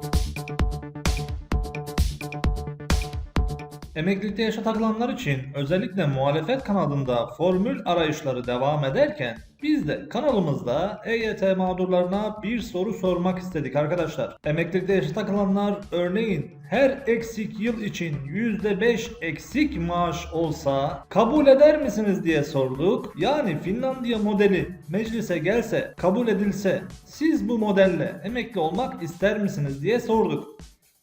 thank you Emeklilikte yaşa takılanlar için özellikle muhalefet kanadında formül arayışları devam ederken biz de kanalımızda EYT mağdurlarına bir soru sormak istedik arkadaşlar. Emeklilikte yaşa takılanlar örneğin her eksik yıl için %5 eksik maaş olsa kabul eder misiniz diye sorduk. Yani Finlandiya modeli meclise gelse kabul edilse siz bu modelle emekli olmak ister misiniz diye sorduk.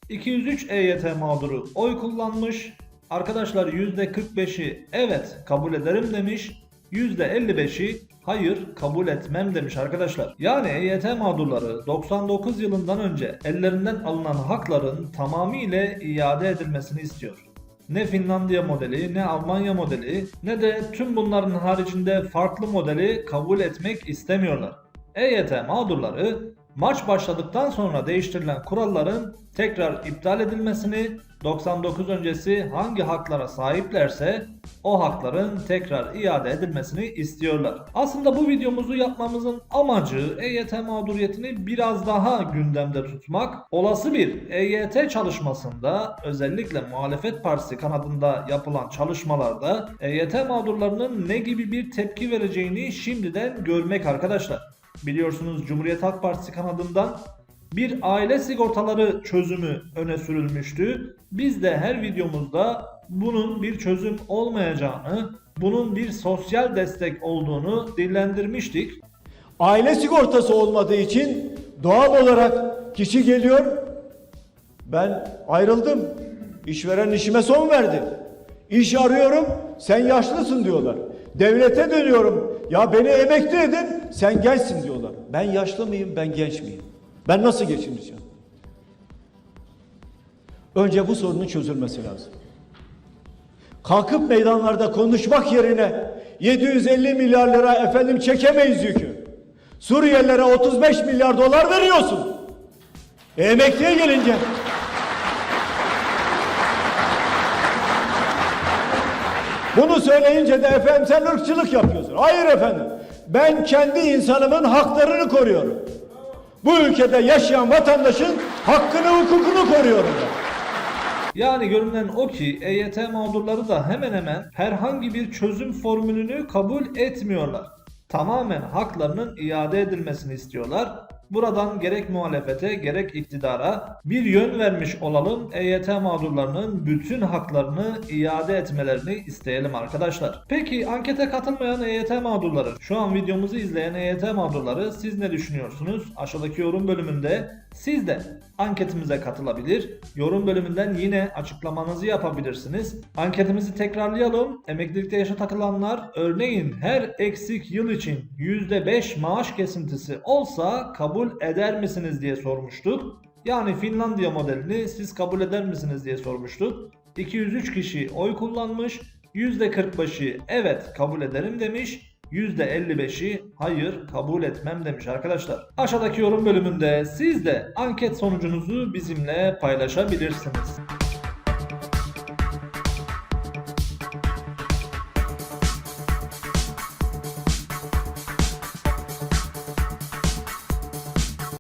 203 EYT mağduru oy kullanmış. Arkadaşlar %45'i evet kabul ederim demiş. %55'i hayır kabul etmem demiş arkadaşlar. Yani EYT mağdurları 99 yılından önce ellerinden alınan hakların tamamıyla iade edilmesini istiyor. Ne Finlandiya modeli, ne Almanya modeli, ne de tüm bunların haricinde farklı modeli kabul etmek istemiyorlar. EYT mağdurları maç başladıktan sonra değiştirilen kuralların tekrar iptal edilmesini, 99 öncesi hangi haklara sahiplerse o hakların tekrar iade edilmesini istiyorlar. Aslında bu videomuzu yapmamızın amacı EYT mağduriyetini biraz daha gündemde tutmak. Olası bir EYT çalışmasında özellikle muhalefet partisi kanadında yapılan çalışmalarda EYT mağdurlarının ne gibi bir tepki vereceğini şimdiden görmek arkadaşlar. Biliyorsunuz Cumhuriyet Halk Partisi kanadından bir aile sigortaları çözümü öne sürülmüştü. Biz de her videomuzda bunun bir çözüm olmayacağını, bunun bir sosyal destek olduğunu dillendirmiştik. Aile sigortası olmadığı için doğal olarak kişi geliyor. Ben ayrıldım. İşveren işime son verdi. İş arıyorum. Sen yaşlısın diyorlar. Devlete dönüyorum. Ya beni emekli edin. Sen gençsin diyorlar. Ben yaşlı mıyım? Ben genç miyim? Ben nasıl geçineceğim? Önce bu sorunun çözülmesi lazım. Kalkıp meydanlarda konuşmak yerine 750 milyar lira efendim çekemeyiz yükü. Suriyelilere 35 milyar dolar veriyorsun. E, emekliye gelince Bunu söyleyince de efendim sen ırkçılık yapıyorsun. Hayır efendim. Ben kendi insanımın haklarını koruyorum. Bu ülkede yaşayan vatandaşın hakkını hukukunu koruyorum ben. Yani görünen o ki EYT mağdurları da hemen hemen herhangi bir çözüm formülünü kabul etmiyorlar. Tamamen haklarının iade edilmesini istiyorlar. Buradan gerek muhalefete gerek iktidara bir yön vermiş olalım. EYT mağdurlarının bütün haklarını iade etmelerini isteyelim arkadaşlar. Peki ankete katılmayan EYT mağdurları, şu an videomuzu izleyen EYT mağdurları siz ne düşünüyorsunuz? Aşağıdaki yorum bölümünde siz de anketimize katılabilir. Yorum bölümünden yine açıklamanızı yapabilirsiniz. Anketimizi tekrarlayalım. Emeklilikte yaşa takılanlar örneğin her eksik yıl için %5 maaş kesintisi olsa kabul eder misiniz diye sormuştuk. Yani Finlandiya modelini siz kabul eder misiniz diye sormuştuk. 203 kişi oy kullanmış. %45'i evet kabul ederim demiş. %55'i hayır kabul etmem demiş arkadaşlar. Aşağıdaki yorum bölümünde siz de anket sonucunuzu bizimle paylaşabilirsiniz.